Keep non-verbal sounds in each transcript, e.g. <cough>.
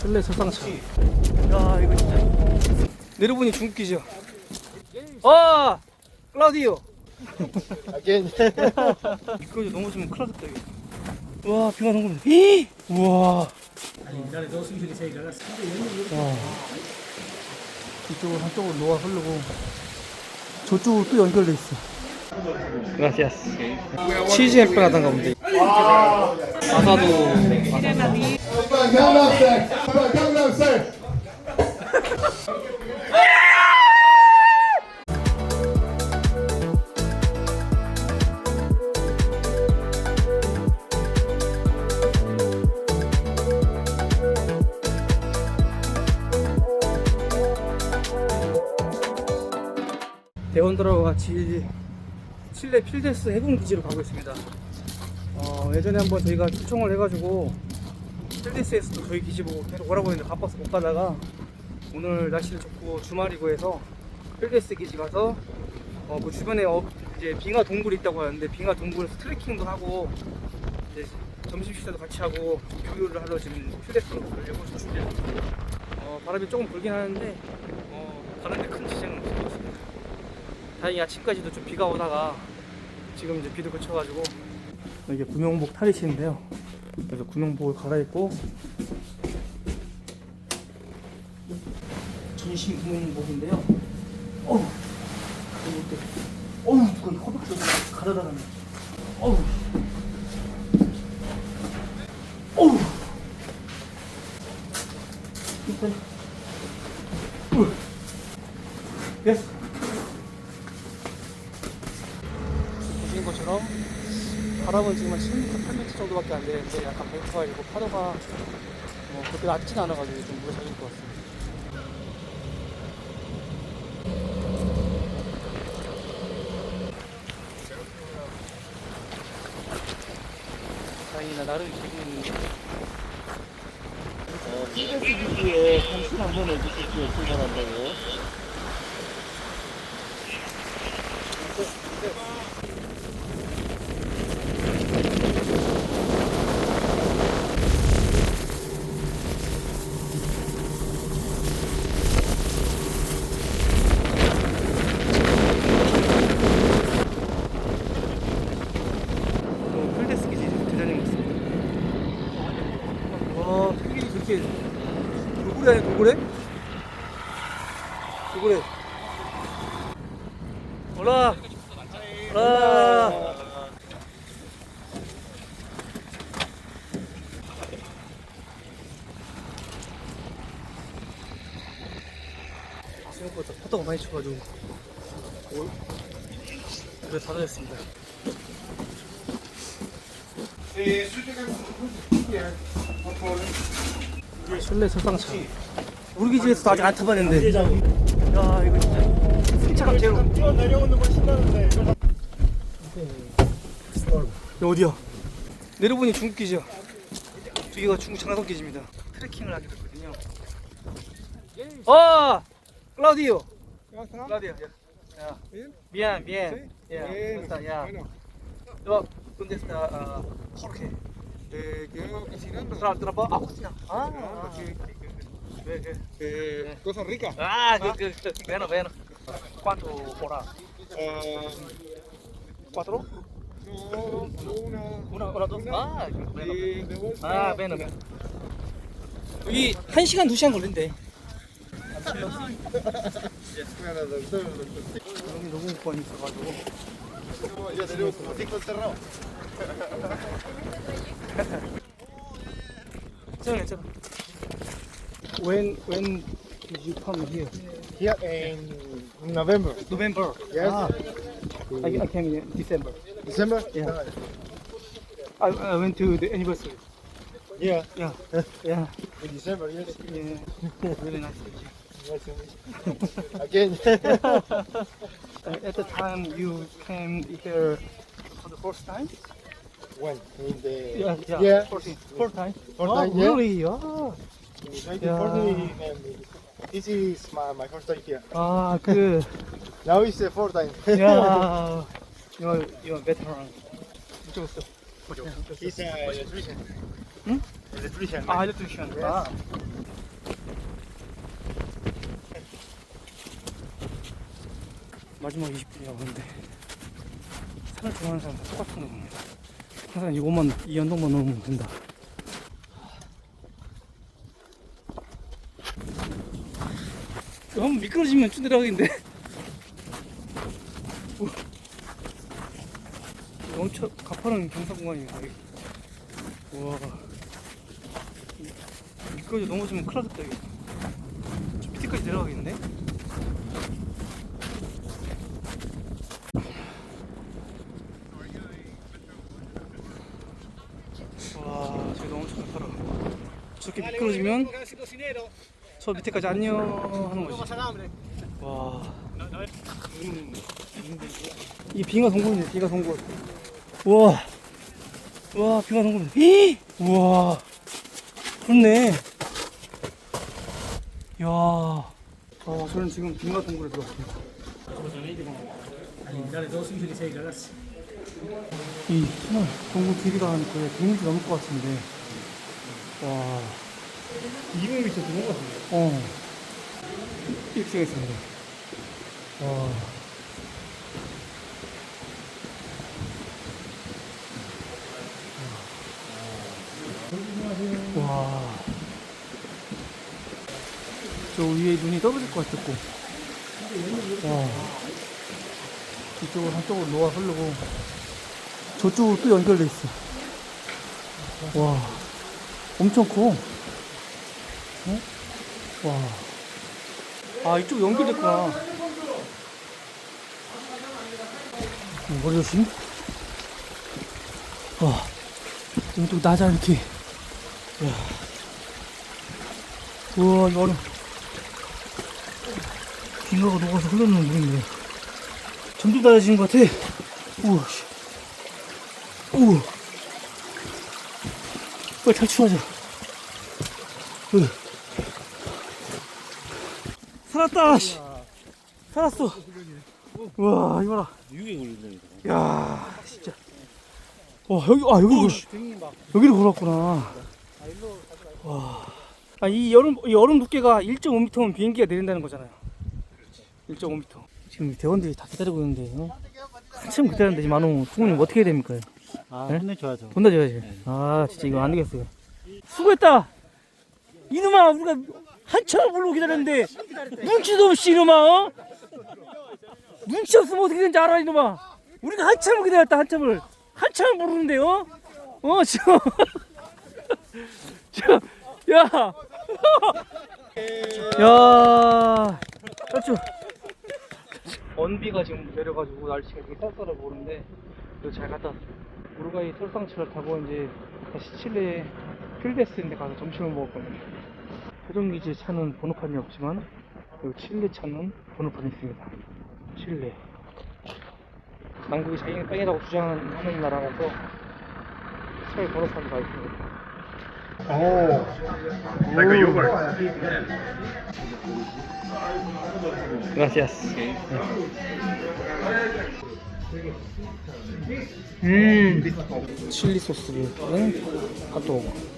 실내 설상차. 야 이거 진짜 내려보니 중국기죠. 아 클라우디오. Again. <laughs> 미끄러져 넘어지면 큰일 났다 이거. 와 비가 너무 히 우와. 와. 이쪽으로 한쪽으로 노아 흐르고 저쪽으로 또 연결돼 있어. gracias. 치즈 햄빵 하던가 본데. 아사도 Gangnam Style. Gangnam Style. 대원들하고 같이 칠레 필데스 해군 기지로 가고 있습니다. 어, 예전에 한번 저희가 초청을 해가지고 필데스에서도 저희 기지 보고 계속 오라고 했는데 바빠서 못 가다가 오늘 날씨도 좋고 주말이고 해서 필데스 기지 가서 어, 그 주변에 어, 이제 빙하 동굴이 있다고 하는데 빙하 동굴에서 트레킹도 하고 이제 점심 식사도 같이 하고 좀 교류를 하러 지금 필데스로 가려고 준비했습니다. 어, 바람이 조금 불긴 하는데 어, 가는데 큰 지장은 없습니다. 다행히 아침까지도 좀 비가 오다가 지금 이제 비도 그쳐가지고 이게 구명복 탈의실인데요. 그래서 구명복을 갈아입고 전신 구명복인데요. 어우, 이거 때, 어우 누가 이 허벅지 가라다가네. 어우, 어우, 10m 정도밖에 안 되는데 약간 뱅크가 있고 파도가 뭐 그렇게 낮진 않아가지고 좀 물에 젖을 것 같습니다. 다행이나 나름 지금 어, 시즌 시즌에 한 시간 전에 느낄 수 있을 만한다고요? 와, 필이 저렇게 돌고래 아니야, 돌고래? 돌고래. 올라! 올라! 생각보다 파도가 많이 쳐가지고 오, 그래 닫아졌습니다. 실내 설상차. 우리 기지에서 아직 안 타봤는데. 야 이거 진짜 승차감 제로. 야 내려오는 건 신나는데. 어디야? 내려보니 중국 기지야. 저기가 중국 장성 기지입니다. 트레킹을 하게 됐거든요. 아, 클라우디오. 클라우디오. 야. Bien, bien. Ya, ¿cómo está? Ya. No, ¿dónde está ah, Jorge? Eh, quedó cocinando. Tra trapa ah, cocina. Ah, Ah, sí. Ve, ve. Eh, cosas ricas. Ah, que, que, que, bueno, bueno. ¿Cuánto hora? Eh, ¿Cuatro? no, una. Una, una, dos. Ah, bueno. Y de vuelta. 아, 매너 매너. 여기 1시간, 2시간 걸린대. 여기 너무 많이 있어가지고. When when did you come here? Here in November. November. Yes. Ah. I, I came in December. December? Yeah. I, I went to the anniversary. Yeah. Yeah. <laughs> yeah. In December, yes. Yeah. <laughs> really nice. Again. At the time you came here for the first time? When? In the... Yeah, yeah. yeah. Fourteen. four time? Oh, time, yeah. really? Oh. Yeah. this is my, my first time here. Ah, good. <laughs> now it's the fourth time. yeah. <laughs> You're, you're a veteran. He's an electrician. Hmm? Electrician. Ah, electrician. Yes. Ah. 마지막 20분이라고 하는데 산을 좋아하는 사람 다 똑같은 거 봅니다. 항상 이것만 이 연동만 넣으면 된다. 한번 미끄러지면 쭈드락인데. 엄청 <laughs> 가파른 경사 공간입니다. 여기. 와. 미끄러져 넘어지면 큰일 났다 이거. 저 밑에까지 내려가겠는데? 와, 저기 너무 좋다. 저렇게 미끄러지면 저 밑에까지 안녕 하는 거지. 와. 이 빙하 동굴이네, 빙하 동굴. 우와. 와, 빙하 동굴. 히! 우와. 좋네. 이야. 아, 저는 지금 빙하 동굴에 들어왔습니다. 이 동굴 길이가 한 거의 100m 넘을 것 같은데. 와. 200m 넘은 것 같은데. 어. 생겼습니다. 와. 와. 저 위에 눈이 떨어질 것 같았고. 와. 이쪽으로 한쪽으로 노아 흐르고. 저쪽으로 또 연결돼 있어. 와. 엄청 커. 어? 와. 아, 이쪽 연결됐구나. 음, 머리 조심. 와. 여기 또 나자, 이렇게. 와. 우와, 이거 얼음. 빙하가 녹아서 흘러나오는 물인데. 점점 낮아지는 것 같아. 우와, 씨. 우와. 빨리 탈출하자. 으. 살았다. 씨. 살았어. 와 이거라. 야 진짜. 와 여기 아 여기 여기로 걸었구나. 와. 아이 여름 이 얼음 두께가 1.5m면 비행기가 내린다는 거잖아요. 1.5m. 지금 대원들이 다 기다리고 있는데 어? 한참 기다렸는데 지금 만호 총님 어떻게 해야 됩니까? 아, 네? 혼내줘야죠. 혼나줘야지. 아 진짜 이거 안 되겠어요. 수고했다. 이놈아 우리가 한참 불러 기다렸는데 눈치도 없이 이놈아 어? 눈치 없으면 어떻게 되는지 알아 이놈아. 우리가 한참을 기다렸다 한참을 한참을 부르는데요. 어 지금 지금 <laughs> 야. <laughs> 야. ಚಾಚು. 언비가 지금 내려가지고 날씨가 되게 쌀쌀해 보이는데 이거 잘 갔다 왔어요. 우루과이 설상철을 타고 이제 다시 칠레 필데스인데 가서 점심을 먹을 겁니다. 해동기지 차는 번호판이 없지만 여기 칠레 차는 번호판이 있습니다. 칠레. 남극이 자기네 땅이라고 주장하는 하는 나라라서 차에 번호판이 가 있습니다. 오. Like a yogurt. Gracias. 음, 칠리 소스를 핫도그.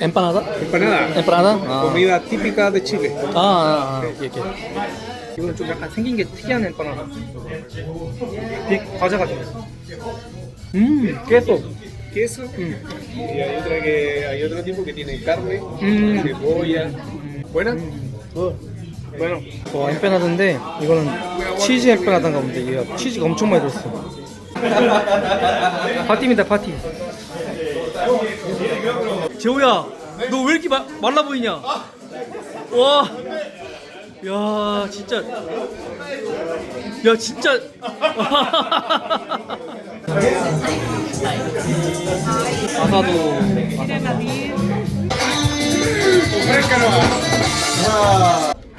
Empanada? Empanada. Empanada? 아. Comida típica de Chile. 아, 아, 아, 이렇게, 이렇게. 이거는 좀 약간 생긴 게 특이한 엠파나. 빅 과자가 좀. 음, 깨소. Queso. Y hay otra que hay otro tipo que tiene carne, 음, cebolla. Buena. bueno. 어, 엠파나드인데 이거는 치즈 엠파나다인가 본데 이게 치즈가 엄청 많이 들었어. 파티입니다, 파티. 재호야, 너 왜 이렇게 마, 말라 보이냐? 와, 야, 진짜, 야, 진짜. <laughs> 아사도.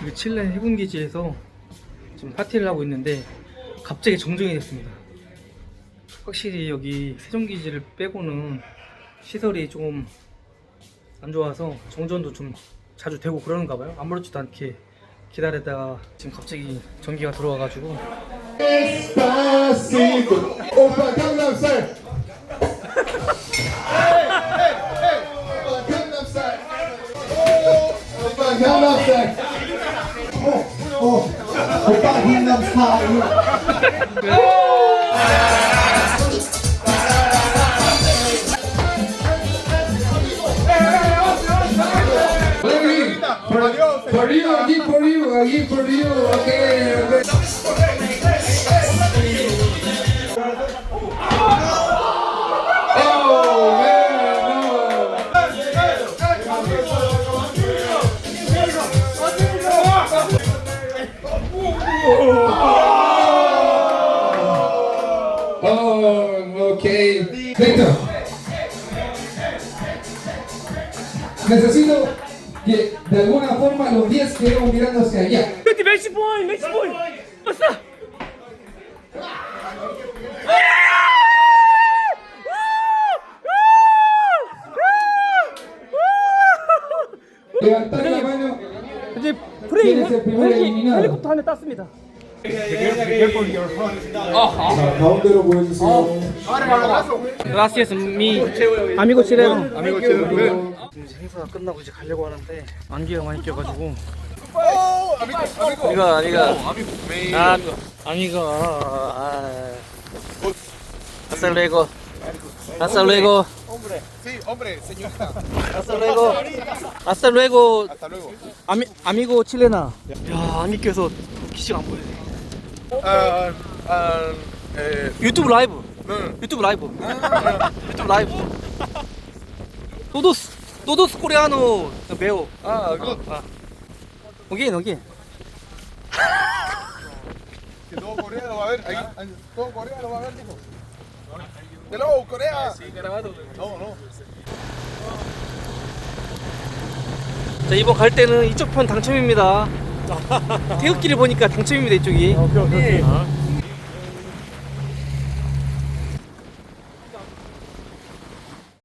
이 칠레 해군 기지에서 지금 파티를 하고 있는데 갑자기 정정이 됐습니다. 확실히 여기 세종기지를 빼고는 시설이 조금 안 좋아서 정전도 좀 자주 되고 그러는가 봐요. 아무렇지도 않게 기다리다가 지금 갑자기 전기가 들어와가지고 For, you, I give for you, I give for you. Okay, okay. Oh man. Oh, okay. Víctor. Necesito que de alguna forma los 10 quedemos mirando hacia allá. 멘티 맥시 포인 맥시 포인 왔어 Levantar la mano. 이제 프레임 ¿Quién es el primer eliminado? 헬리콥터 한대 땄습니다 가운데로 보여주세요. Mi amigo chileno. Amigo chileno. 이제 행사가 끝나고 이제 가려고 하는데 안개가 많이 껴가지고. amigo, amigo. 아, amigo. 아. Hasta luego. Hasta luego. Sí, hombre, señorita. Hasta luego. Hasta luego. Hasta luego. 아미 아미고 칠레나. 야, 안개 껴서 기시가 안 보여. Ah, ah, eh, 유튜브 라이브. no, 유튜브 라이브. 유튜브 라이브. todos todos coreano veo. ah, good. 아. 오긴 오긴. Que todo Corea lo va a ver. Ahí, ahí, todo Corea lo va a ver, dijo. Hello, Corea. Sí, grabado. No, no. 자 이번 갈 때는 이쪽 편 당첨입니다. 태극기를 보니까 당첨입니다 이쪽이. 오케이, 오케이, 오케이.